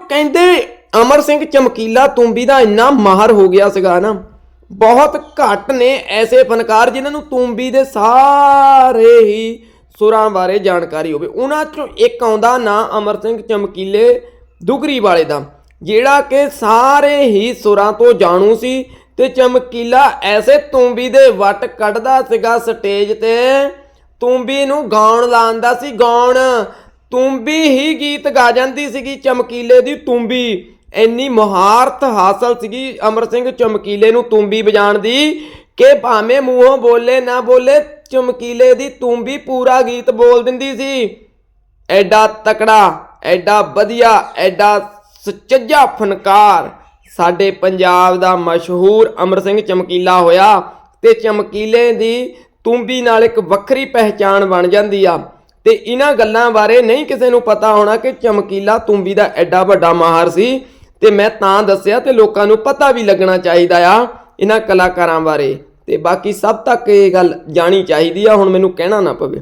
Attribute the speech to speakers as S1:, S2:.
S1: ਕਹਿੰਦੇ, ਅਮਰ ਸਿੰਘ ਚਮਕੀਲਾ ਤੂੰਬੀ ਦਾ ਇੰਨਾ ਮਾਹਰ ਹੋ ਗਿਆ ਸੀਗਾ ਨਾ, ਬਹੁਤ ਘੱਟ ਨੇ ਐਸੇ ਫਨਕਾਰ ਜਿਨ੍ਹਾਂ ਨੂੰ ਤੂੰਬੀ ਦੇ ਸਾਰੇ ਹੀ ਸੁਰਾਂ ਬਾਰੇ ਜਾਣਕਾਰੀ ਹੋਵੇ। ਉਹਨਾਂ ਚੋਂ ਇੱਕ ਆਉਂਦਾ ਨਾਂ ਅਮਰ ਸਿੰਘ ਚਮਕੀਲੇ ਦੁਗਰੀ ਵਾਲੇ ਦਾ, ਜਿਹੜਾ ਕਿ ਸਾਰੇ ਹੀ ਸੁਰਾਂ ਤੋਂ ਜਾਣੂ ਸੀ ਤੇ ਚਮਕੀਲਾ ਐਸੇ ਤੁੰਬੀ ਦੇ ਵੱਟ ਕੱਢਦਾ ਸੀਗਾ ਸਟੇਜ ਤੇ, ਤੂੰਬੀ ਨੂੰ ਗਾਉਣ ਲਾਉਂਦਾ ਸੀ, ਗਾਉਣ ਤੁੰਬੀ ਹੀ ਗੀਤ ਗਾ ਜਾਂਦੀ ਸੀਗੀ ਚਮਕੀਲੇ ਦੀ ਤੁੰਬੀ। ਇੰਨੀ ਮਹਾਰਤ ਹਾਸਲ ਸੀਗੀ ਅਮਰ ਸਿੰਘ ਚਮਕੀਲੇ ਨੂੰ ਤੁੰਬੀ ਵਜਾਉਣ ਦੀ ਕਿ ਭਾਵੇਂ ਮੂੰਹੋਂ ਬੋਲੇ ਨਾ ਬੋਲੇ ਚਮਕੀਲੇ ਦੀ ਤੁੰਬੀ ਪੂਰਾ ਗੀਤ ਬੋਲ ਦਿੰਦੀ ਸੀ। ਐਡਾ ਤਕੜਾ, ਐਡਾ ਵਧੀਆ, ਐਡਾ ਸੁਚੱਜਾ ਫਨਕਾਰ ਸਾਡੇ ਪੰਜਾਬ ਦਾ ਮਸ਼ਹੂਰ ਅਮਰ ਸਿੰਘ ਚਮਕੀਲਾ ਹੋਇਆ ਤੇ ਚਮਕੀਲੇ ਦੀ ਤੁੰਬੀ ਨਾਲ ਇੱਕ ਵੱਖਰੀ ਪਹਿਚਾਣ ਬਣ ਜਾਂਦੀ ਆ। ਤੇ ਇਹਨਾਂ ਗੱਲਾਂ ਬਾਰੇ ਨਹੀਂ ਕਿਸੇ ਨੂੰ ਪਤਾ ਹੋਣਾ ਕਿ ਚਮਕੀਲਾ ਤੁੰਬੀ ਦਾ ਐਡਾ ਵੱਡਾ ਮਾਹਰ ਸੀ। ਤੇ ਮੈਂ ਤਾਂ ਦੱਸਿਆ ਤੇ ਲੋਕਾਂ ਨੂੰ ਪਤਾ ਵੀ ਲੱਗਣਾ ਚਾਹੀਦਾ ਆ ਇਹਨਾਂ ਕਲਾਕਾਰਾਂ ਬਾਰੇ। ਤੇ ਬਾਕੀ ਸਭ ਤੱਕ ਇਹ ਗੱਲ ਜਾਣੀ ਚਾਹੀਦੀ ਆ, ਹੁਣ ਮੈਨੂੰ ਕਹਿਣਾ ਨਾ ਪਵੇ।